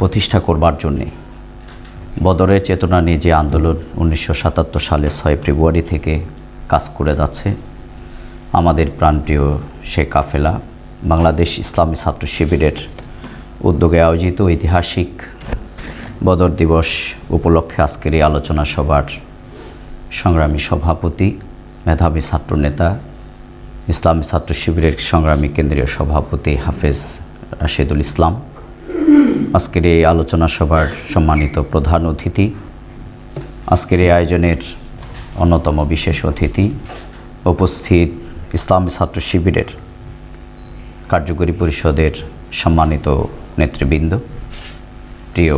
প্রতিষ্ঠা করবার জন্যে। বদরের চেতনা নিয়ে যে আন্দোলন উনিশশো সাতাত্তর সালে ছয় ফেব্রুয়ারি থেকে কাজ করে যাচ্ছে, আমাদের প্রাণপ্রিয় শেখ কাফেলা বাংলাদেশ ইসলামী ছাত্র শিবিরের উদ্যোগে আয়োজিত ঐতিহাসিক বদর দিবস উপলক্ষে আজকের এই আলোচনা সভার সংগ্রামী সভাপতি, মেধাবী ছাত্রনেতা ইসলামী ছাত্র শিবিরের সংগ্রামী কেন্দ্রীয় সভাপতি হাফেজ রাশেদুল ইসলাম। আজকের এই আলোচনা সভার সম্মানিত প্রধান অতিথি, আজকের এই আয়োজনের অন্যতম বিশেষ অতিথি উপস্থিত ইসলামী ছাত্র শিবিরের কার্যকরী পরিষদের সম্মানিত নেতৃবৃন্দ, প্রিয়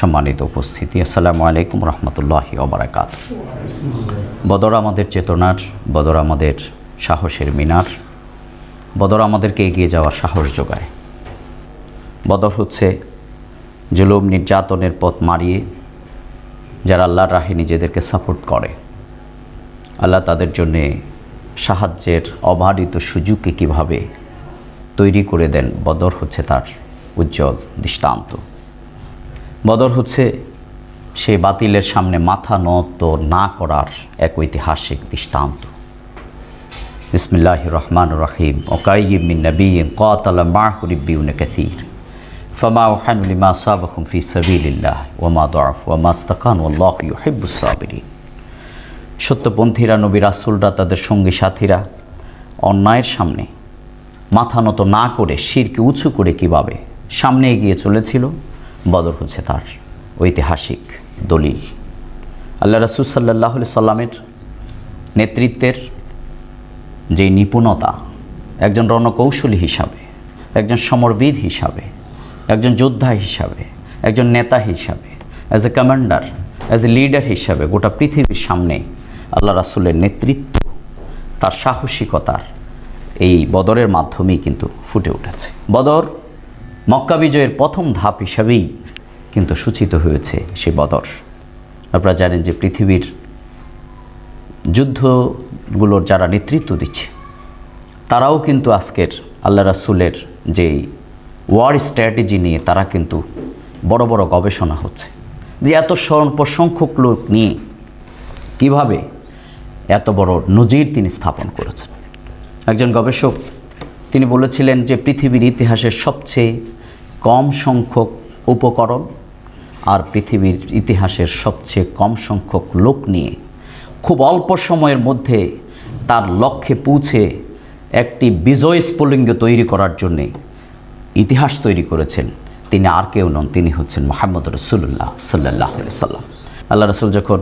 সম্মানিত উপস্থিতি। আসসালামু আলাইকুম রহমতুল্লাহি ওবরাকাত বদর আমাদের চেতনার, বদর আমাদের সাহসের মিনার, বদর আমাদেরকে এগিয়ে যাওয়ার সাহস যোগায়। বদর হচ্ছে জুলুম নির্যাতনের পথ মারিয়ে, যারা আল্লাহর রাহে নিজেদেরকে সাপোর্ট করে। আল্লাহ তাদের জন্যে সাহায্যের অবারিত সুযোগকে কীভাবে তৈরি করে দেন, বদর হচ্ছে তার উজ্জ্বল দৃষ্টান্ত। বদর হচ্ছে সেই বাতিলের সামনে মাথা নত না করার এক ঐতিহাসিক দৃষ্টান্ত। বিসমিল্লাহ রহমান রহিম। ওকাইমিন নবীন কতাল মাহরিবিউন কাসির। ফমা ওহান লিমা সাবাহুম ফি সাবিলিল্লাহ ওমা দরফ ওমা আস্তাকান ওল্লাহ ইউহিবুসাবিরি সত্যপন্থীরা নবী রাসুলরা, তাদের সঙ্গী সাথীরা, অন্যায়ের সামনে মাথা নত না করে, শিরকে উঁচু করে কীভাবে সামনে এগিয়ে চলেছিল, বদর হচ্ছে তার ঐতিহাসিক দলিল। আল্লাহ রাসুল সাল্লাহ সাল্লামের নেতৃত্বের যে নিপুণতা, একজন রণকৌশলী হিসাবে, একজন সমরবিদ হিসাবে একজন যোদ্ধা হিসাবে, একজন নেতা হিসাবে as a commander as a leader হিসাবে গোটা পৃথিবীর সামনে আল্লাহ রাসুলের নেতৃত্ব, তার সাহসিকতার এই বদরের মাধ্যমেই কিন্তু ফুটে উঠেছে। বদর মক্কা বিজয়ের প্রথম ধাপ হিসাবেই কিন্তু সূচিত হয়েছে সে বদর। আপনারা জানেন যে পৃথিবীর যুদ্ধগুলোর যারা নেতৃত্ব দিচ্ছে, তারাও কিন্তু আজকের আল্লাহ রাসুলের যেই ওয়ার স্ট্র্যাটেজি নিয়ে তারা কিন্তু বড় বড় গবেষণা হচ্ছে। যে এত স্বল্প সংখ্যক লোক নিয়ে কীভাবে এত বড় নজির তিনি স্থাপন করেছেন। একজন গবেষক তিনি বলেছিলেন যে পৃথিবীর ইতিহাসের সবচেয়ে কম সংখ্যক উপকরণ আর পৃথিবীর ইতিহাসের সবচেয়ে কম সংখ্যক লোক নিয়ে খুব অল্প সময়ের মধ্যে তার লক্ষ্যে পৌঁছে একটি বিজয় স্ফুলিঙ্গ তৈরি করার জন্যে ইতিহাস তৈরি করেছেন। তিনি আর কেউ নন, তিনি হচ্ছেন মোহাম্মদ রসুল্লাহ সাল্লাহ সাল্লাম আল্লাহ রসুল যখন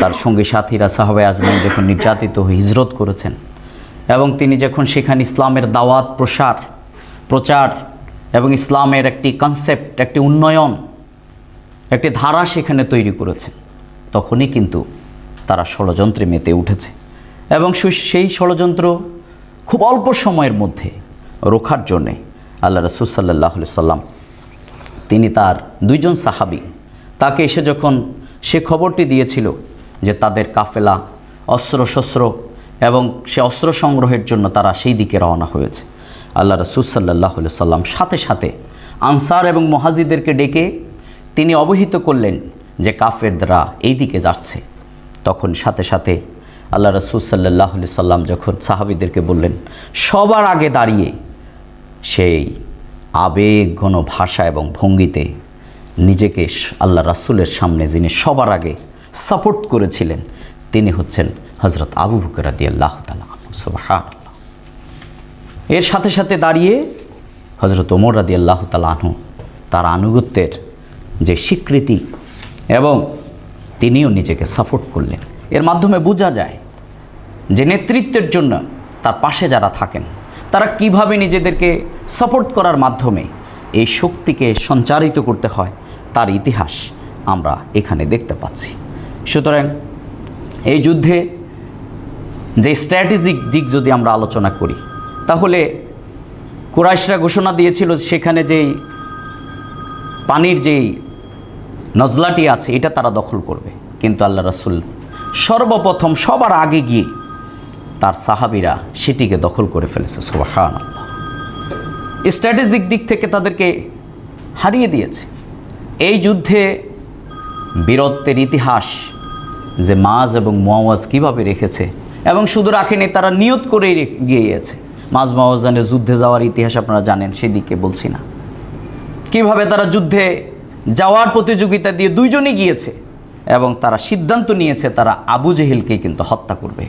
তার সঙ্গী সাথীরা সাহাবাই আজমান যখন নির্যাতিত, হিজরত করেছেন এবং তিনি যখন সেখানে ইসলামের দাওয়াত, প্রসার, প্রচার এবং ইসলামের একটি কনসেপ্ট একটি উন্নয়ন, একটি ধারা সেখানে তৈরি করেছেন, তখনই কিন্তু তারা ষড়যন্ত্রে মেতে উঠেছে এবং সেই ষড়যন্ত্র খুব অল্প সময়ের মধ্যে রোখার জন্যে আল্লাহ রসুল সাল্লাহ সাল্লাম। তিনি তার দুইজন সাহাবি, তাকে এসে যখন সে খবরটি দিয়েছিল যে তাদের কাফেলা অস্ত্র শস্ত্র এবং সে অস্ত্র সংগ্রহের জন্য তারা সেই দিকে রওনা হয়েছে, আল্লাহ রসুল সাল্লাহ সাল্লাম সাথে সাথে আনসার এবং মহাজিদেরকে ডেকে তিনি অবহিত করলেন যে কাফেররা এই দিকে যাচ্ছে। তখন সাথে সাথে আল্লাহ রসুল সাল্লাহ সাল্লাম যখন সাহাবিদেরকে বললেন, সবার আগে দাঁড়িয়ে সেই আবেগঘন ভাষা এবং ভঙ্গিতে নিজেকে আল্লাহ রাসুলের সামনে যিনি সবার আগে সাপোর্ট করেছিলেন, তিনি হচ্ছেন হজরত আবু বকরাদি আল্লাহ সুবাহান এর সাথে সাথে দাঁড়িয়ে হজরত ওমর রাদি আল্লাহ তালাহু তার আনুগত্যের যে স্বীকৃতি এবং তিনিও নিজেকে সাপোর্ট করলেন। এর মাধ্যমে বোঝা যায় যে নেতৃত্বের জন্য তার পাশে যারা থাকেন, তারা কীভাবে নিজেদেরকে সাপোর্ট করার মাধ্যমে এই শক্তিকে সঞ্চারিত করতে হয়, তার ইতিহাস আমরা এখানে দেখতে পাচ্ছি। সুতরাং এই যুদ্ধে যে স্ট্র্যাটেজিক দিক যদি আমরা আলোচনা করি, তাহলে কুরাইশরা ঘোষণা দিয়েছিল সেখানে যেই পানির যেই নজলাটি আছে, এটা তারা দখল করবে। কিন্তু আল্লাহ রাসুল সর্বপ্রথম সবার আগে গিয়ে তার সাহাবিরা সেটিকে দখল করে ফেলেছে সোবাহান স্ট্র্যাটেজিক দিক থেকে তাদেরকে হারিয়ে দিয়েছে। এই যুদ্ধে বীরত্বের ইতিহাস যে মাজ এবং মোয়াজ কীভাবে রেখেছে এবং শুধু রাখেনি, তারা নিয়ত করেই রে- গিয়েছে। মাজ মোয়াজানের যুদ্ধে যাওয়ার ইতিহাস আপনারা জানেন, সেদিকে বলছি না। কীভাবে তারা যুদ্ধে যাওয়ার প্রতিযোগিতা দিয়ে দুইজনই গিয়েছে এবং তারা সিদ্ধান্ত নিয়েছে, তারা আবু জেহেলকে কিন্তু হত্যা করবে।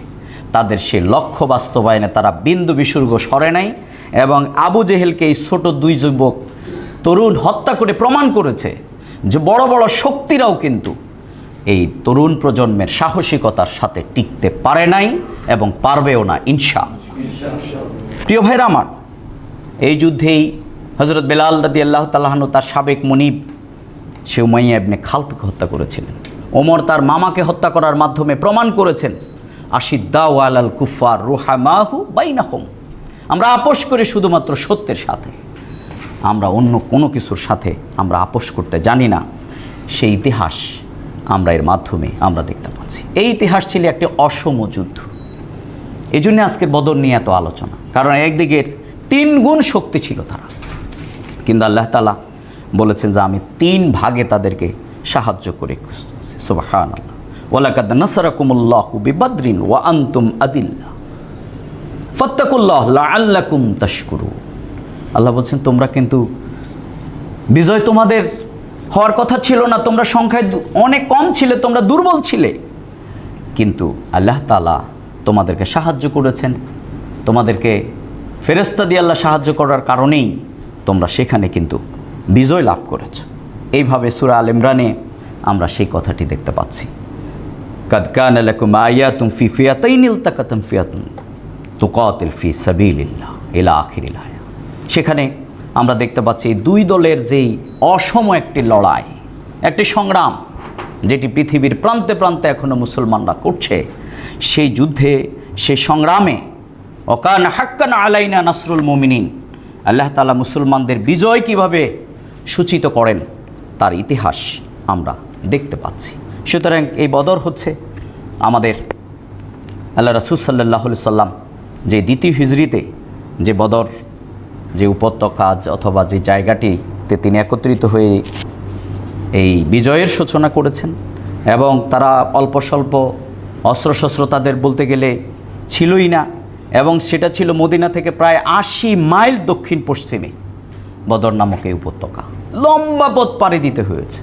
তাদের সে লক্ষ্য বাস্তবায়নে তারা বিন্দু বিসর্গ সরে নাই। এবং আবু জেহেলকে এই ছোট দুই যুবক তরুণ হত্যা করে প্রমাণ করেছে যে বড় বড় শক্তিরাও কিন্তু এই তরুণ প্রজন্মের সাহসিকতার সাথে টিকতে পারে নাই এবং পারবেও না, ইনশা। প্রিয় ভাইরা আমার, এই যুদ্ধেই হজরত বেলাল রাদি আল্লাহ তাল্লাহনু তার সাবেক মনিব সে উমাইয়া ইবনে খালফকে হত্যা করেছিলেন। ওমর তার মামাকে হত্যা করার মাধ্যমে প্রমাণ করেছেন, আশিদ্দাউ আলাল কুফার রুহামাহু বাইনাহম। আমরা আপোষ করি শুধুমাত্র সত্যের সাথে। আমরা অন্য কোনো কিছুর সাথে আমরা আপোষ করতে জানি না। সেই ইতিহাস আমরা এর মাধ্যমে আমরা দেখতে পাচ্ছি। এই ইতিহাস ছিল একটি অসম যুদ্ধ। এই জন্য আজকে বদর নিয়ে এত আলোচনা। কারণ একদিকের তিন গুণ শক্তি ছিল তারা। কিন্তু আল্লাহ তালা বলেছেন যে আমি তিন ভাগে তাদেরকে সাহায্য করে আল্লাহ ওলাকাদ নাসরাকুমুল্লাহ বিবদ্রিন ওয়া আন্তুম আদিল্লা। ফত্তাকুল্লাহ তাশকুরু। আল্লাহ বলছেন, তোমরা কিন্তু বিজয় তোমাদের হওয়ার কথা ছিল না, তোমরা সংখ্যায় অনেক কম ছিলে, তোমরা দুর্বল ছিলে। কিন্তু আল্লাহ তালা তোমাদেরকে সাহায্য করেছেন। তোমাদেরকে ফেরেস্তা দিয়ে আল্লাহ সাহায্য করার কারণেই তোমরা সেখানে কিন্তু বিজয় লাভ করেছ। এইভাবে সুরা আল ইমরানে আমরা সেই কথাটি দেখতে পাচ্ছি। কাদ কান লাকুম আয়াতুম ফি ফিয়াতাইন ইলতাকাতুম ফিয়াতুন। তুকাতিল ফি সাবিলিল্লাহ, ইলা আখিরিল আয়া সেখানে আমরা দেখতে পাচ্ছি দুই দলের যেই অসম একটি লড়াই, একটি সংগ্রাম, যেটি পৃথিবীর প্রান্তে প্রান্তে এখনও মুসলমানরা করছে, সেই যুদ্ধে, সেই সংগ্রামে অকান হাক্কান আলাইনা নাসরুল মুমিনিন, আল্লাহ তালা মুসলমানদের বিজয় কীভাবে সূচিত করেন, তার ইতিহাস আমরা দেখতে পাচ্ছি। সুতরাং এই বদর হচ্ছে আমাদের আল্লাহ রসুল সাল্লাহ সাল্লাম যে দ্বিতীয় হিজড়িতে যে বদর, যে উপত্যকা অথবা যে জায়গাটিতে তিনি একত্রিত হয়ে এই বিজয়ের সূচনা করেছেন এবং তারা অল্প স্বল্প অস্ত্রশস্ত্র তাদের বলতে গেলে ছিলই না এবং সেটা ছিল মদিনা থেকে প্রায় আশি মাইল দক্ষিণ পশ্চিমে বদর নামক এই উপত্যকা। লম্বা পথ পাড়ি দিতে হয়েছে।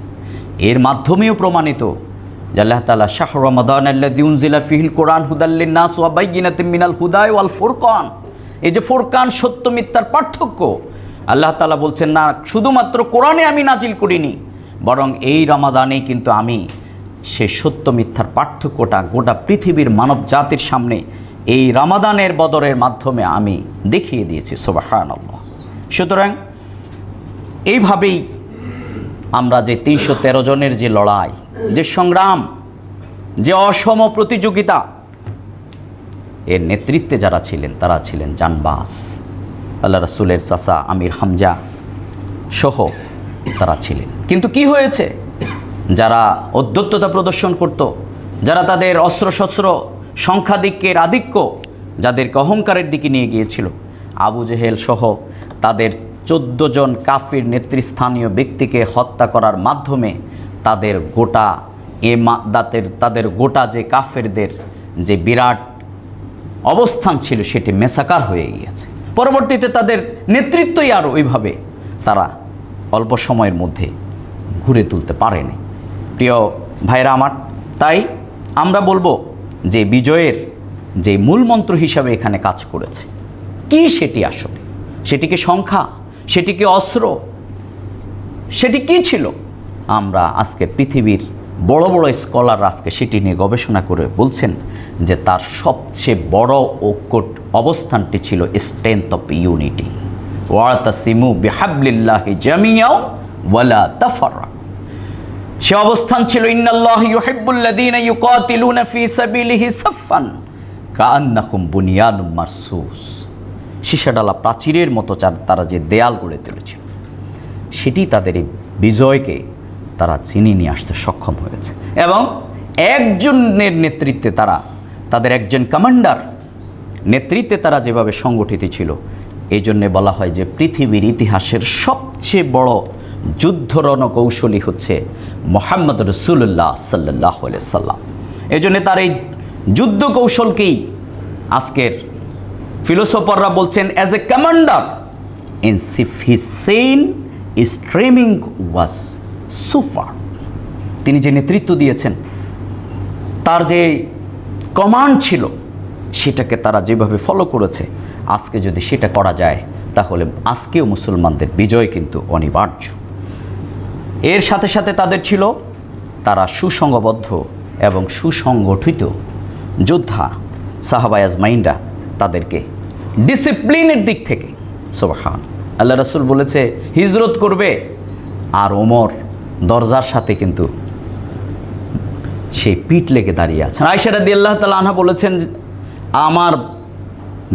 এর মাধ্যমেও প্রমাণিত আল্লাহ তালা শাহ রমাদান আল্লাদিউনজিলা ফিহিল কোরআন নাস ওয়াবাইগিনাতে মিনাল হুদায় ওয়াল ফুরকান। এই যে ফুরকান সত্য মিথ্যার পার্থক্য, আল্লাহ তালা বলছেন, না, শুধুমাত্র কোরআনে আমি নাজিল করিনি, বরং এই রমাদানেই কিন্তু আমি সে সত্য মিথ্যার পার্থক্যটা গোটা পৃথিবীর মানব জাতির সামনে এই রামাদানের বদরের মাধ্যমে আমি দেখিয়ে দিয়েছি। সোবাহান সুতরাং এইভাবেই আমরা যে তিনশো তেরো জনের যে লড়াই যে সংগ্রাম, যে অসম প্রতিযোগিতা, এর নেতৃত্বে যারা ছিলেন, তারা ছিলেন জানবাস। আল্লাহ রসুলের চাচা আমির হামজা সহ তারা ছিলেন। কিন্তু কি হয়েছে? যারা অধ্যত্ততা প্রদর্শন করত, যারা তাদের অস্ত্রশস্ত্র সংখ্যাধিক্যের আধিক্য যাদেরকে অহংকারের দিকে নিয়ে গিয়েছিল, আবু জেহেল সহ তাদের চোদ্দ জন কাফির নেতৃস্থানীয় ব্যক্তিকে হত্যা করার মাধ্যমে তাদের গোটা, এ মা- দাতের, তাদের গোটা যে কাফেরদের যে বিরাট অবস্থান ছিল সেটি মেসাকার হয়ে গিয়েছে। পরবর্তীতে তাদের নেতৃত্বই আর ওইভাবে তারা অল্প সময়ের মধ্যে ঘুরে তুলতে পারেনি। প্রিয় ভাইরা আমার, তাই আমরা বলব যে বিজয়ের যে মূল মন্ত্র হিসাবে এখানে কাজ করেছে, কি সেটি আসলে? সেটিকে সংখ্যা? সেটিকে অস্ত্র? সেটি কি ছিল? আমরা আজকে পৃথিবীর বড় বড় স্কলার আজকে সেটি নিয়ে গবেষণা করে বলছেন যে তার সবচেয়ে বড় ঐক্যট অবস্থানটি ছিল স্ট্রেংথ অফ ইউনিটি ওয়ার্তা সিমু বিহাবলিল্লাহি জামিয়াও ওয়ালা তাফাররা সে অবস্থান ছিল, ইন্নাল্লাহ ইউহিব্বুল্লাযীনা ইউকাতিলুনা ফী সাবিলিহি সাফফান কাআন্নাকুম বুনিয়ানুম মারসুস। সীসাডালা প্রাচীরের মতো তারা যে দেয়াল গড়ে তুলেছিল, সেটি তাদের এই বিজয়কে তারা চিনি নিয়ে আসতে সক্ষম হয়েছে। এবং একজনের নেতৃত্বে তারা, তাদের একজন কমান্ডার নেতৃত্বে তারা যেভাবে সংগঠিত ছিল এই জন্যে বলা হয় যে পৃথিবীর ইতিহাসের সবচেয়ে বড় যুদ্ধ রণকৌশলী হচ্ছে মোহাম্মদ রসুল্লাহ সাল্লাহ সাল্লাম। এই জন্যে তার এই যুদ্ধ কৌশলকেই আজকের ফিলোসফাররা বলছেন as a commander in chief his sane streaming was super তিনি যে নেতৃত্ব দিয়েছেন, তার যে কমান্ড ছিল, সেটাকে তারা যেভাবে ফলো করেছে, আজকে যদি সেটা করা যায়, তাহলে আজকেও মুসলমানদের বিজয় কিন্তু অনিবার্য। এর সাথে সাথে তাদের ছিল তারা সুসংগবদ্ধ এবং সুসংগঠিত যোদ্ধা সাহাবাই আজমাইনরা তাদেরকে ডিসিপ্লিনের দিক থেকে, সোবাহান, আল্লাহ রসুল বলেছে, হিজরত করবে আর ওমর দরজার সাথে কিন্তু সেই পিঠ লেগে দাঁড়িয়ে আছেন। আয়সারা দি আল্লাহ তালা আনহা বলেছেন আমার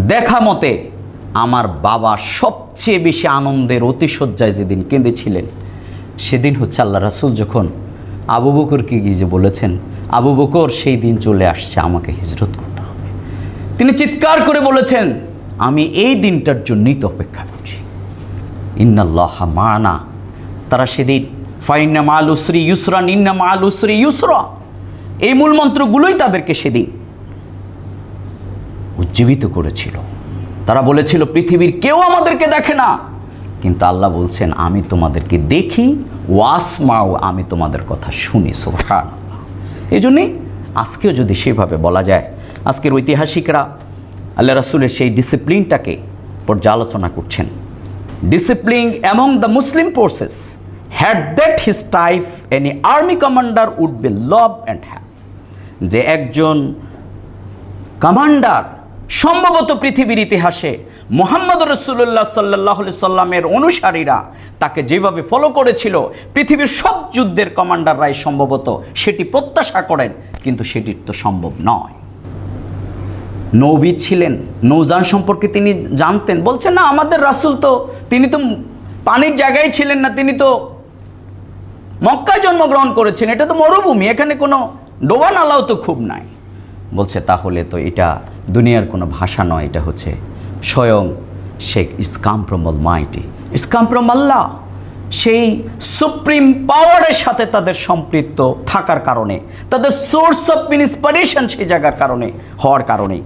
দেখা মতে আমার বাবা সবচেয়ে বেশি আনন্দের অতিশয্যায় যেদিন কেঁদেছিলেন, সেদিন হচ্ছে আল্লাহ রাসুল যখন আবু বকরকে গিয়ে যে বলেছেন, আবু বকর, সেই দিন চলে আসছে, আমাকে হিজরত করতে হবে। তিনি চিৎকার করে বলেছেন, আমি এই দিনটার জন্যই তো অপেক্ষা করছি। ইন্নাল্লাহ মানা। তারা সেদিন ফাইন্না মাল উসরি ইউসরান ইন্না মাল উসরি ইউসরা। এই মূল মন্ত্রগুলোই তাদেরকে সেদিন উজ্জীবিত করেছিল। তারা বলেছিল, পৃথিবীর কেউ আমাদেরকে দেখে না। কিন্তু আল্লাহ বলছেন, আমি তোমাদেরকে দেখি ওয়াসমাও আমি তোমাদের কথা শুনি। সোহান এই জন্যেই আজকেও যদি সেভাবে বলা যায়, আজকের ঐতিহাসিকরা আল্লাহ রাসুলের সেই ডিসিপ্লিনটাকে পর্যালোচনা করছেন। Discipline among the Muslim forces had that his type any army commander would be love and have যে একজন কমান্ডার সম্ভবত পৃথিবীর ইতিহাসে মোহাম্মদ রসুল্লাহ সাল্লাহ সাল্লামের অনুসারীরা তাকে যেভাবে ফলো করেছিল, পৃথিবীর সব যুদ্ধের কমান্ডাররাই সম্ভবত সেটি প্রত্যাশা করেন, কিন্তু সেটির তো সম্ভব নয়। নবী ছিলেন, নৌযান সম্পর্কে তিনি জানতেন, বলছেন, না, আমাদের রাসূল তো, তিনি তো পানির জায়গায় ছিলেন না, তিনি তো মক্কায় জন্মগ্রহণ করেছেন, এটা তো মরুভূমি, এখানে কোনো ডোবা নালাও তো খুব নাই। বলছে, তাহলে তো এটা দুনিয়ার কোনো ভাষা নয়, এটা হচ্ছে স্বয়ং শেখ ইসকাম প্রমল মাইটি ইসকাম প্রমাল্লাহ সেই সুপ্রিম পাওয়ারের সাথে তাদের সম্পৃক্ত থাকার কারণে, তাদের সোর্স অফ ইন্সপিরেশন সেই জায়গার কারণে, হওয়ার কারণে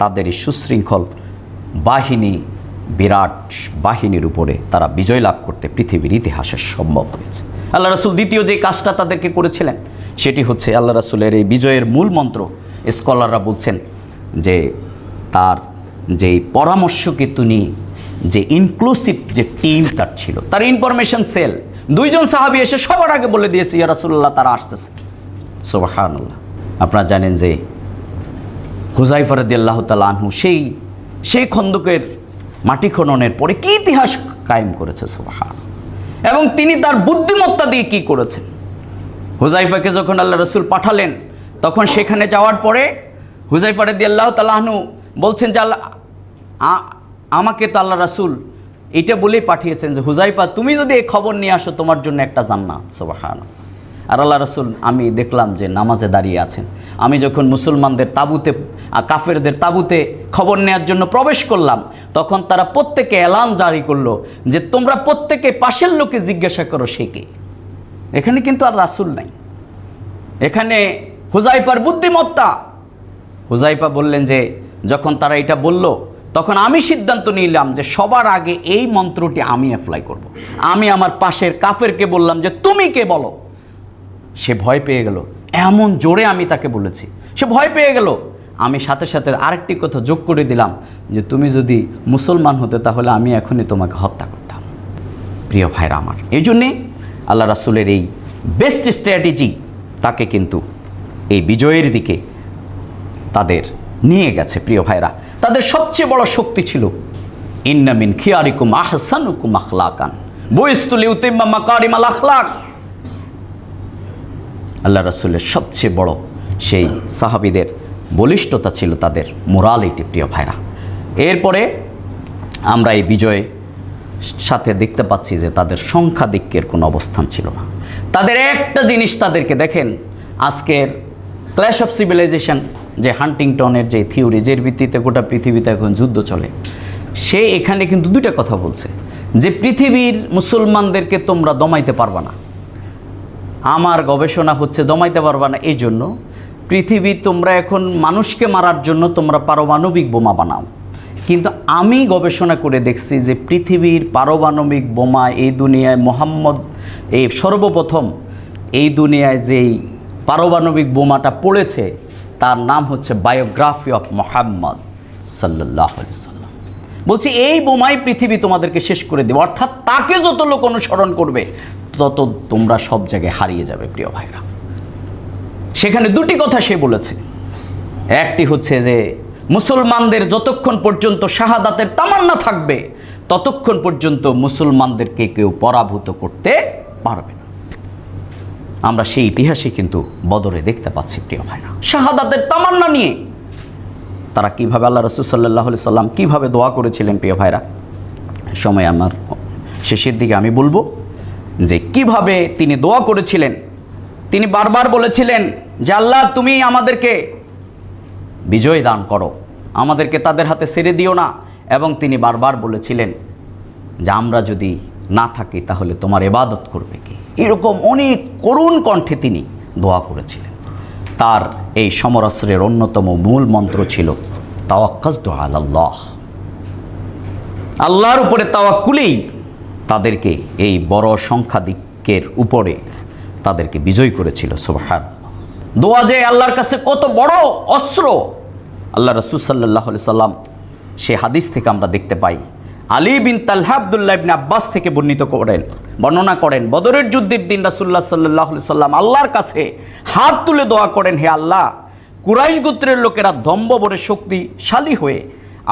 তাদের এই সুশৃঙ্খল বাহিনী, বিরাট বাহিনীর উপরে তারা বিজয় লাভ করতে পৃথিবীর ইতিহাসে সম্ভব হয়েছে। আল্লাহ রাসুল দ্বিতীয় যে কাজটা তাদেরকে করেছিলেন, সেটি হচ্ছে আল্লাহ রাসুলের এই বিজয়ের মূল মন্ত্র স্কলাররা বলছেন যে তার যে পরামর্শকে তিনি যে ইনক্লুসিভ যে টিম তার ছিল, তার ইনফরমেশন সেল দুইজন সাহাবি এসে সবার আগে বলে দিয়েছে, ইয়া রাসুল্লাহ তারা আসতেছে। সোবাহান আপনারা জানেন যে হুজাইফারদি আল্লাহ তালা আনহু সেই সেই খন্দকের মাটি খননের পরে কি ইতিহাস কায়েম করেছে সোবাহান এবং তিনি তার বুদ্ধিমত্তা দিয়ে কি করেছেন? হুজাইফাকে যখন আল্লাহ রসুল পাঠালেন, তখন সেখানে যাওয়ার পরে হুজাইফা রদি আল্লাহ তালাহনু বলছেন যে আল্লাহ আমাকে তো আল্লাহ রাসুল এটা বলেই পাঠিয়েছেন যে হুজাইফা তুমি যদি এই খবর নিয়ে আসো, তোমার জন্য একটা জান্নাত। সোবাহান আর আল্লাহ রসুল, আমি দেখলাম যে নামাজে দাঁড়িয়ে আছেন। আমি যখন মুসলমানদের তাবুতে কাফেরদের তাবুতে খবর নেওয়ার জন্য প্রবেশ করলাম, তখন তারা প্রত্যেকে অ্যালার্ম জারি করল যে, তোমরা প্রত্যেকে পাশের লোকে জিজ্ঞাসা করো সে কে? এখানে কিন্তু আর রাসুল নাই। এখানে হুজাইপার বুদ্ধিমত্তা। হুজাইপা বললেন যে, যখন তারা এটা বলল, তখন আমি সিদ্ধান্ত নিলাম যে, সবার আগে এই মন্ত্রটি আমি অ্যাপ্লাই করব। আমি আমার পাশের কাফেরকে বললাম যে, তুমি কে বলো? সে ভয় পেয়ে গেল। এমন জোরে আমি তাকে বলেছি। সে ভয় পেয়ে গেল। আমি সাথে সাথে আরেকটি কথা যোগ করে দিলাম যে, তুমি যদি মুসলমান হতে, তাহলে আমি এখনই তোমাকে হত্যা করতাম। প্রিয় ভাইরা আমার, এই জন্যে আল্লাহ রাসুলের এই বেস্ট স্ট্র্যাটেজি তাকে কিন্তু এই বিজয়ের দিকে তাদের নিয়ে গেছে, প্রিয় ভাইরা। তাদের সবচেয়ে বড় শক্তি ছিল ইন্নামিন খিয়ারিকুম আহসানুকুম আখলাকান। বইস্তুলি উতিম্মা মাকারিম আল আখলাক। আল্লাহ রাসুলের সবচেয়ে বড় সেই সাহাবিদের বলিষ্ঠতা ছিল তাদের মোরাল মোরালিটি, প্রিয় ভাইরা। এরপরে আমরা এই বিজয়ে সাথে দেখতে পাচ্ছি যে তাদের সংখ্যাধিক্যের কোনো অবস্থান ছিল না। তাদের একটা জিনিস তাদেরকে দেখেন, আজকের ক্ল্যাশ অফ সিভিলাইজেশন যে হান্টিংটনের যে থিওরি যের ভিত্তিতে গোটা পৃথিবীতে এখন যুদ্ধ চলে, সে এখানে কিন্তু দুইটা কথা বলছে। যে পৃথিবীর মুসলমানদেরকে তোমরা দমাইতে পারবা না। আমার গবেষণা হচ্ছে দমাইতে পারবা না এই জন্য পৃথিবী তোমরা এখন মানুষকে মারার জন্য তোমরা পারমাণবিক বোমা বানাও। কিন্তু আমি গবেষণা করে দেখছি যে পৃথিবীর পারমাণবিক বোমা এই দুনিয়ায় মোহাম্মদ, এই সর্বপ্রথম এই দুনিয়ায় যেই পারমাণবিক বোমাটা পড়েছে, তার নাম হচ্ছে বায়োগ্রাফি অফ মোহাম্মদ সাল্লাহ বলছি, এই বোমাই পৃথিবী তোমাদেরকে শেষ করে দেবে। অর্থাৎ তাকে যত লোক অনুসরণ করবে তত তোমরা সব জায়গায় হারিয়ে যাবে, প্রিয় ভাইরা। সেখানে দুটি কথা সে বলেছে। একটি হচ্ছে যে, মুসলমানদের যতক্ষণ পর্যন্ত শাহাদাতের তামান্না থাকবে, ততক্ষণ পর্যন্ত মুসলমানদেরকে কেউ পরাভূত করতে পারবে না। আমরা সেই ইতিহাসে কিন্তু বদরে দেখতে পাচ্ছি, প্রিয় ভাইরা। শাহাদাতের তামান্না নিয়ে। তারা কীভাবে আল্লাহ রসুল সাল্লাহ সাল্লাম কীভাবে দোয়া করেছিলেন, প্রিয় ভাইরা? সময় আমার শেষের দিকে আমি বলব যে কীভাবে তিনি দোয়া করেছিলেন। তিনি বারবার বলেছিলেন যে, আল্লাহ, তুমি আমাদেরকে বিজয় দান করো। আমাদেরকে তাদের হাতে ছেড়ে দিও না। এবং তিনি বারবার বলেছিলেন যে, আমরা যদি না থাকি, তাহলে তোমার এবাদত করবে কি? এরকম অনেক করুণ কণ্ঠে তিনি দোয়া করেছিলেন। তার এই সমরাস্ত্রের অন্যতম মূল মন্ত্র ছিল তাওয়াক্কাল তো আল্লাহ আল্লাহর উপরে তাওয়াক্কুলেই তাদেরকে এই বড় সংখ্যাধিক্যের উপরে তাদেরকে বিজয় করেছিল সুবহান দোয়া যে আল্লাহর কাছে কত বড় অস্ত্র। আল্লাহ রসুল সাল্লাহ সাল্লাম সে হাদিস থেকে আমরা দেখতে পাই, আলী বিন তাল্হা আবদুল্লাহ ইবনে আব্বাস থেকে বর্ণিত করেন, বর্ণনা করেন, বদরের যুদ্ধের দিন রাসুল্লাহ সাল্লাহ সাল্লাম আল্লাহর কাছে হাত তুলে দোয়া করেন, হে আল্লাহ, কুরাইশ গোত্রের লোকেরা দম্ববরে শক্তিশালী হয়ে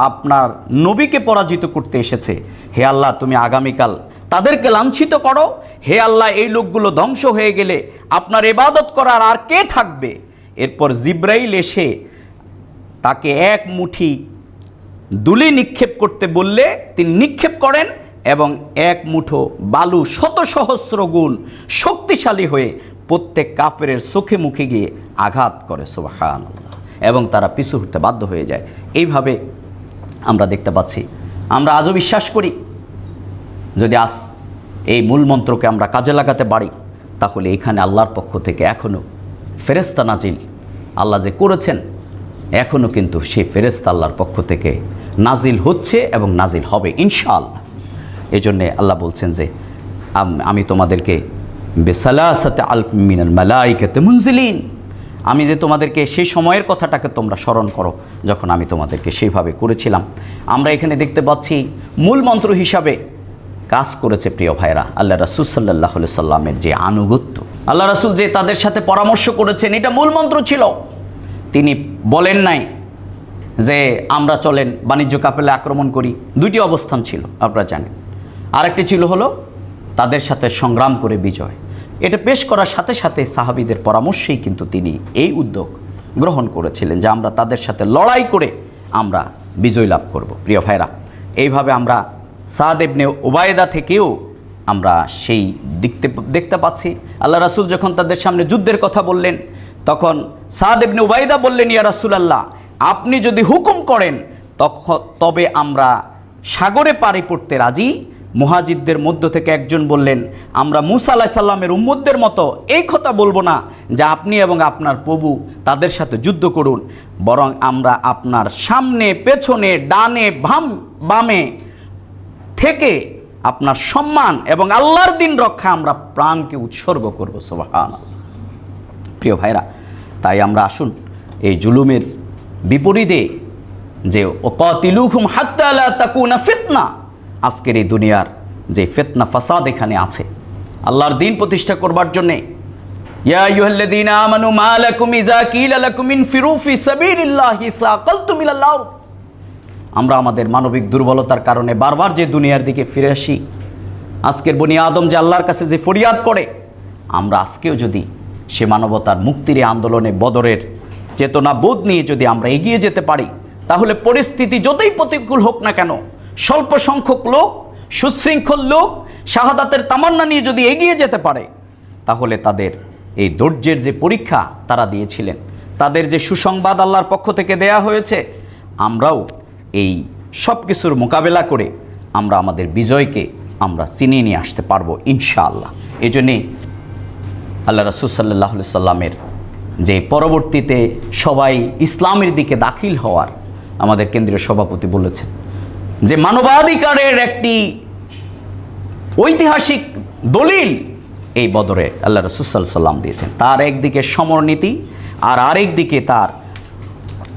আপনার নবীকে পরাজিত করতে এসেছে। হে আল্লাহ, তুমি আগামীকাল তাদেরকে লাঞ্ছিত করো। হে আল্লাহ, এই লোকগুলো ধ্বংস হয়ে গেলে আপনার এবাদত করার আর কে থাকবে? এরপর জিব্রাইল এসে তাকে এক মুঠি দুলি নিক্ষেপ করতে বললে, তিনি নিক্ষেপ করেন এবং এক মুঠো বালু শত সহস্র গুণ শক্তিশালী হয়ে প্রত্যেক কাফের চোখে মুখে গিয়ে আঘাত করে সোবাহান এবং তারা পিছু হতে বাধ্য হয়ে যায়। এইভাবে আমরা দেখতে পাচ্ছি। আমরা আজও বিশ্বাস করি যদি আজ এই মূল মন্ত্রকে আমরা কাজে লাগাতে পারি, তাহলে এখানে আল্লাহর পক্ষ থেকে এখনও ফেরেস্তা নাজিল। আল্লাহ যে করেছেন এখনও কিন্তু সেই ফেরেস্তা আল্লাহর পক্ষ থেকে নাজিল হচ্ছে এবং নাজিল হবে ইনশাআল্লাহ। এই জন্যে আল্লাহ বলছেন যে আমি তোমাদেরকে বেসালাসাতে আলফ মিনাল মালাইকাতে মুনজিলিন। আমি যে তোমাদেরকে সেই সময়ের কথাটাকে তোমরা স্মরণ করো, যখন আমি তোমাদেরকে সেইভাবে করেছিলাম। আমরা এখানে দেখতে পাচ্ছি মূল মন্ত্র হিসাবে কাজ করেছে প্রিয় ভাইরা আল্লাহ রাসুল সাল্লাহ সাল্লামের যে আনুগত্য, আল্লাহ রাসুল যে তাদের সাথে পরামর্শ করেছেন, এটা মূল মন্ত্র ছিল। তিনি বলেন নাই যে আমরা চলেন, বাণিজ্য কাপেলে আক্রমণ করি। দুইটি অবস্থান ছিল, আপনারা জানেন। আরেকটি ছিল হলো তাদের সাথে সংগ্রাম করে বিজয়। এটা পেশ করার সাথে সাথে সাহাবিদের পরামর্শেই কিন্তু তিনি এই উদ্যোগ গ্রহণ করেছিলেন যে আমরা তাদের সাথে লড়াই করে আমরা বিজয় লাভ করব। প্রিয় ভাইরা এইভাবে আমরা সাদ ইবনে ওবায়দা থেকেও আমরা সেই দেখতে দেখতে পাচ্ছি। আল্লাহ রাসুল যখন তাদের সামনে যুদ্ধের কথা বললেন, তখন সাদ ইবনে উবাইদা বললেন, ইয়া রাসুল আল্লাহ আপনি যদি হুকুম করেন তখন তবে আমরা সাগরে পাড়ি পড়তে রাজি। মুহাজিদদের মধ্য থেকে একজন বললেন, আমরা মুসা আলাহ সাল্লামের উম্মদদের মতো এই কথা বলব না যে আপনি এবং আপনার প্রভু তাদের সাথে যুদ্ধ করুন, বরং আমরা আপনার সামনে, পেছনে, ডানে ভাম বামে থেকে আপনার সম্মান এবং আল্লাহর দিন রক্ষা আমরা প্রাণকে উৎসর্গ করব সোবাহান প্রিয় ভাইরা, তাই আমরা আসুন এই জুলুমের বিপরীতে যে কতিলুহুম হাত্তালা তাকুনা ফিতনা, আজকের এই দুনিয়ার যে ফিতনা ফাসাদ এখানে আছে, আল্লাহর দিন প্রতিষ্ঠা করবার জন্যে, ইয়া আইয়ুহাল্লাযীনা আমানু মা লাকুম কিলা লাকুম ইনফিরু ফি সাবিলিল্লাহি সাকালতুম ইলাল আমরা আমাদের মানবিক দুর্বলতার কারণে বারবার যে দুনিয়ার দিকে ফিরে আসি, আজকের বনি আদম যে আল্লাহর কাছে যে ফরিয়াদ করে, আমরা আজকেও যদি সে মানবতার মুক্তির আন্দোলনে বদরের চেতনা বোধ নিয়ে যদি আমরা এগিয়ে যেতে পারি, তাহলে পরিস্থিতি যতই প্রতিকূল হোক না কেন, স্বল্প সংখ্যক লোক, সুশৃঙ্খল লোক, শাহাদাতের তামান্না নিয়ে যদি এগিয়ে যেতে পারে, তাহলে তাদের এই ধৈর্যের যে পরীক্ষা তারা দিয়েছিলেন। তাদের যে সুসংবাদ আল্লাহর পক্ষ থেকে দেয়া হয়েছে, আমরাও এই সব কিছুর মোকাবেলা করে আমরা আমাদের বিজয়কে আমরা চিনিয়ে নিয়ে আসতে পারব, ইনশাআল্লাহ। এই জন্যে আল্লাহ রসুল সাল্লাহ সাল্লামের যে পরবর্তীতে সবাই ইসলামের দিকে দাখিল হওয়ার আমাদের কেন্দ্রীয় সভাপতি বলেছেন, যে মানবাধিকারের একটি ঐতিহাসিক দলিল এই বদরে আল্লাহ রসুল সাল্লাম দিয়েছেন। তার একদিকে সমরনীতি আর আরেক দিকে তার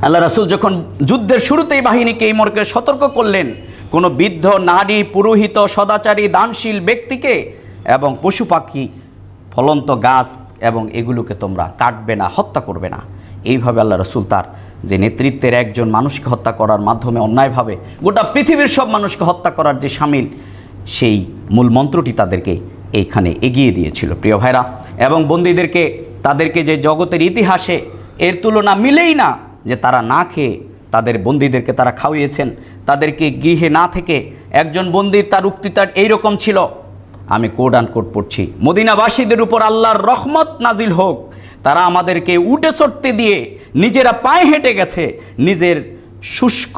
আল্লাহ রাসুল যখন যুদ্ধের শুরুতেই বাহিনীকে এই মর্কে সতর্ক করলেন, কোনো বৃদ্ধ, নারী, পুরোহিত, সদাচারী, দানশীল ব্যক্তিকে এবং পশু পাখি, ফলন্ত গাছ এবং এগুলোকে তোমরা কাটবে না, হত্যা করবে না। এইভাবে আল্লাহ রসুল তার যে নেতৃত্বের একজন মানুষকে হত্যা করার মাধ্যমে অন্যায়ভাবে গোটা পৃথিবীর সব মানুষকে হত্যা করার যে সামিল, সেই মূল মন্ত্রটি তাদেরকে এইখানে এগিয়ে দিয়েছিল। প্রিয় ভাইরা, এবং বন্দীদেরকে, তাদেরকে যে জগতের ইতিহাসে এর তুলনা মিলেই না যে তারা না খেয়ে তাদের বন্দীদেরকে তারা খাওয়িয়েছেন। তাদেরকে গৃহে না থেকে একজন বন্দির তার উক্তি তার এইরকম ছিল, আমি কোড আন কোড পড়ছি, মদিনাবাসীদের উপর আল্লাহর রহমত নাজিল হোক, তারা আমাদেরকে উঠে সরতে দিয়ে নিজেরা পায়ে হেঁটে গেছে, নিজের শুষ্ক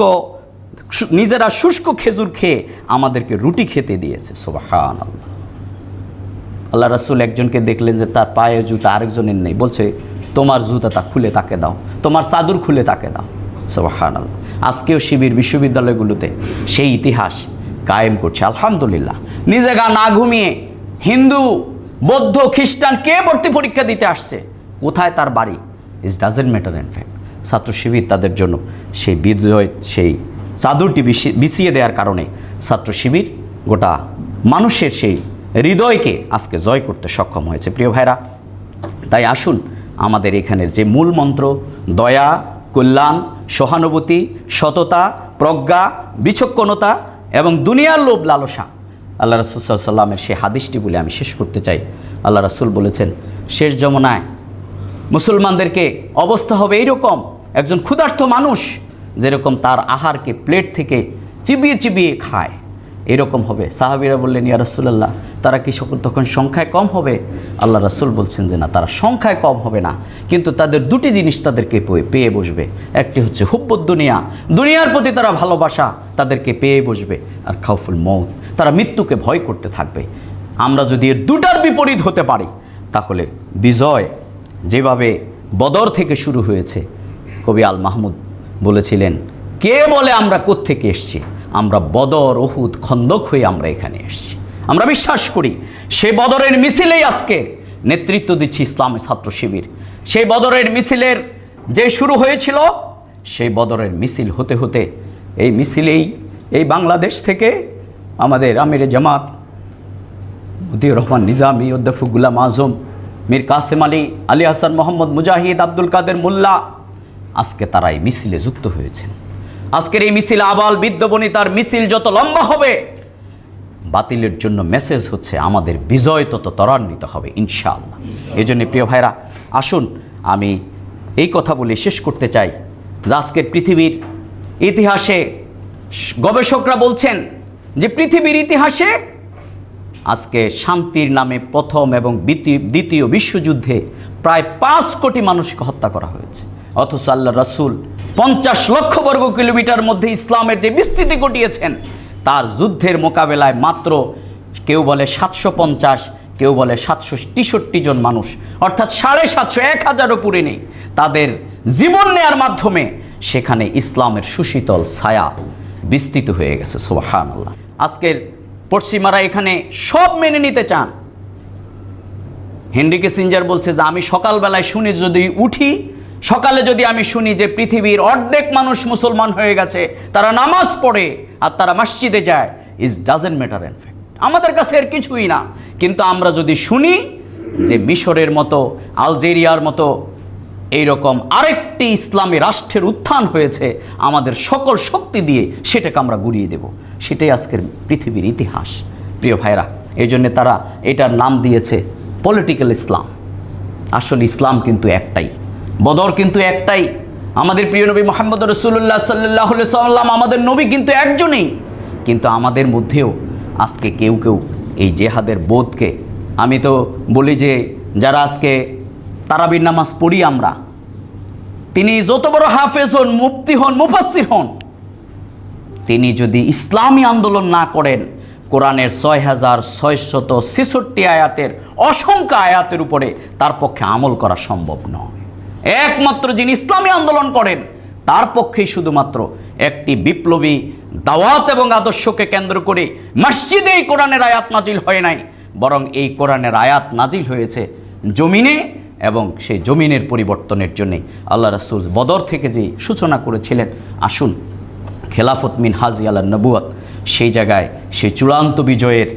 নিজেরা শুষ্ক খেজুর খেয়ে আমাদেরকে রুটি খেতে দিয়েছে। সোবাহান আল্লাহ আল্লাহ রাসুল একজনকে দেখলেন যে তার পায়ে জুতা আরেকজনের নেই, বলছে তোমার জুতাটা খুলে তাকে দাও, তোমার চাদর খুলে তাকে দাও। আল্লাহ আজকেও শিবির বিশ্ববিদ্যালয়গুলোতে সেই ইতিহাস কায়েম করছে, আলহামদুলিল্লাহ। নিজে গা না ঘুমিয়ে হিন্দু, বৌদ্ধ, খ্রিস্টান কে ভর্তি পরীক্ষা দিতে আসছে, কোথায় তার বাড়ি? Is doesn't matter in fact ছাত্র শিবির তাদের জন্য সেই বিজয় সেই চাদরটি বিছি- বিছিয়ে দেওয়ার কারণে ছাত্র শিবির গোটা মানুষের সেই হৃদয়কে আজকে জয় করতে সক্ষম হয়েছে। প্রিয় ভাইরা, তাই আসুন আমাদের এখানের যে মূল মন্ত্র, দয়া, কল্যাণ, সহানুভূতি, সততা, প্রজ্ঞা, বিচক্ষণতা এবং দুনিয়ার লোভ লালসা। আল্লাহ রসুল সাল্লামের সেই হাদিসটি বলে আমি শেষ করতে চাই। আল্লাহ রসুল বলেছেন, শেষ যমুনায় মুসলমানদেরকে অবস্থা হবে এইরকম একজন ক্ষুধার্ত মানুষ যেরকম তার আহারকে প্লেট থেকে চিবিয়ে চিবিয়ে খায়। এরকম হবে। সাহাবিরা বললেন, ইয়া রাসূলুল্লাহ, তারা কি তখন সংখ্যায় কম হবে? আল্লাহ রাসূল বলছেন যে, না, তারা সংখ্যায় কম হবে না। কিন্তু তাদের দুটি জিনিস তাদেরকে পেয়ে- পেয়ে বসবে। একটি হচ্ছে হুব্বত দুনিয়া। দুনিয়ার প্রতি তারা ভালোবাসা তাদেরকে পেয়ে বসবে। আর খাউফুল মৌত তারা মৃত্যুকে ভয় করতে থাকবে। আমরা যদি এর দুটার বিপরীত হতে পারি, তাহলে বিজয় যেভাবে বদর থেকে শুরু হয়েছে, কবি আল মাহমুদ বলেছিলেন, কে বলে আমরা কোত্থেকে এসছি? আমরা বদর ওহুদ খন্দক হয়ে আমরা এখানে এসেছি। আমরা বিশ্বাস করি, সে বদরের মিছিলেই আজকে নেতৃত্ব দিচ্ছি ইসলামী ছাত্র শিবির। সেই বদরের মিছিলের যে শুরু হয়েছিল, সেই বদরের মিছিল হতে হতে এই মিছিলেই এই বাংলাদেশ থেকে আমাদের আমিরে জামাত মতিউর রহমান নিজামী উদ্দফু গুলাম আজম, মীর কাসেম আলী আলী হাসান মোহাম্মদ মুজাহিদ, আব্দুল কাদের মোল্লা, আজকে তারা এই মিছিলে যুক্ত হয়েছেন। আজকের এই মিছিল আবাল বিদ্যবনিতার মিছিল যত লম্বা হবে, বাতিলের জন্য মেসেজ হচ্ছে, আমাদের বিজয় তত ত্বরান্বিত হবে, ইনশাআল্লাহ। এই জন্য প্রিয় ভাইরা, আসুন, আমি এই কথা বলে শেষ করতে চাই। যে আজকের পৃথিবীর ইতিহাসে গবেষকরা বলছেন যে পৃথিবীর ইতিহাসে আজকে শান্তির নামে প্রথম এবং দ্বিতীয় বিশ্বযুদ্ধে প্রায় পাঁচ কোটি মানুষকে হত্যা করা হয়েছে। অথচ আল্লাহ রসুল পঞ্চাশ লক্ষ বর্গ কিলোমিটার মধ্যে ইসলামের যে বিস্তৃতি ঘটিয়েছেন, তার যুদ্ধের মোকাবেলায় মাত্র কেউ বলে সাতশো পঞ্চাশ, কেউ বলে সাতশো তেষট্টি জন মানুষ, অর্থাৎ সাড়ে সাতশো এক হাজারও পুরে নেই তাদের জীবন নেয়ার মাধ্যমে সেখানে ইসলামের সুশীতল ছায়া বিস্তৃত হয়ে গেছে সোহান আল্লাহ আজকের পশ্চিমারা এখানে সব মেনে নিতে চান। হেনরি কিসিঞ্জার বলছে যে, আমি সকালবেলায় শুনে যদি উঠি সকালে যদি আমি শুনি যে পৃথিবীর অর্ধেক মানুষ মুসলমান হয়ে গেছে, তারা নামাজ পড়ে আর তারা মসজিদে যায় is doesn't matter in fact আমাদের কাছে এর কিছুই না। কিন্তু আমরা যদি শুনি যে মিশরের মতো, আলজেরিয়ার মতো এইরকম আরেকটি ইসলামী রাষ্ট্রের উত্থান হয়েছে, আমাদের সকল শক্তি দিয়ে সেটাকে আমরা গুড়িয়ে দেব। সেটাই আজকের পৃথিবীর ইতিহাস। প্রিয় ভাইরা এই জন্যে তারা এটার নাম দিয়েছে পলিটিক্যাল ইসলাম আসলে ইসলাম কিন্তু একটাই। বদর কিন্তু একটাই। আমাদের প্রিয় নবী মোহাম্মদ রসুল্লাহ সাল্লাহ সাল্লাম আমাদের নবী কিন্তু একজনই। কিন্তু আমাদের মধ্যেও আজকে কেউ কেউ এই জেহাদের বোধকে, আমি তো বলি যে যারা আজকে তারাবির নামাজ পড়ি আমরা, তিনি যত বড় হাফেজ হন, মুফতি হন মুফাসির হন, তিনি যদি ইসলামী আন্দোলন না করেন, কোরআনের ছয় হাজার ছয়শত ছেষট্টি আয়াতের অসংখ্য আয়াতের উপরে তার পক্ষে আমল করা সম্ভব নয়। একমাত্র যিনি ইসলামী আন্দোলন করেন, তার পক্ষেই শুধুমাত্র একটি বিপ্লবী দাওয়াত এবং আদর্শকে কেন্দ্র করে মসজিদে এই কোরআনের আয়াত নাজিল হয় নাই, বরং এই কোরআনের আয়াত নাজিল হয়েছে জমিনে এবং সেই জমিনের পরিবর্তনের জন্যে। আল্লাহ রাসুল বদর থেকে যে সূচনা করেছিলেন, আসুন, খেলাফত মিন হাজি আল্লাহ নবুয়াত, সেই জায়গায় সেই চূড়ান্ত বিজয়ের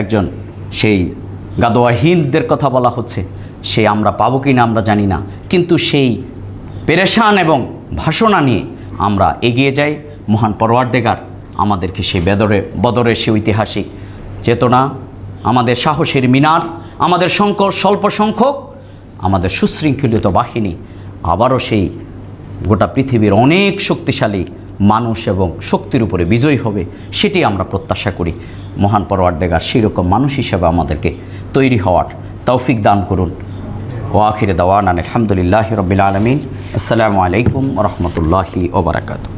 একজন, সেই গাদোয়াহিনদের কথা বলা হচ্ছে, সে আমরা পাবো কি না আমরা জানি না। কিন্তু সেই পেরেশান এবং ভাষণা নিয়ে আমরা এগিয়ে যাই। মহান পরওয়ারদেগার, আমাদেরকে সেই বেদরে বদরের সে ঐতিহাসিক চেতনা, আমাদের সাহসের মিনার, আমাদের সংকট স্বল্প সংখ্যক, আমাদের সুশৃঙ্খলিত বাহিনী, আবারও সেই গোটা পৃথিবীর অনেক শক্তিশালী মানুষ এবং শক্তির উপরে বিজয়ী হবে, সেটি আমরা প্রত্যাশা করি। মহান পরওয়ারদেগার, সেরকম মানুষ হিসেবে আমাদেরকে তৈরি হওয়ার তৌফিক দান করুন। ও আখিরে দাওয়ান আলহামদুলিল্লাহ রবিল আলমিন। আসসালামু আলাইকুম রহমতুল্লাহি ওবরাকাতু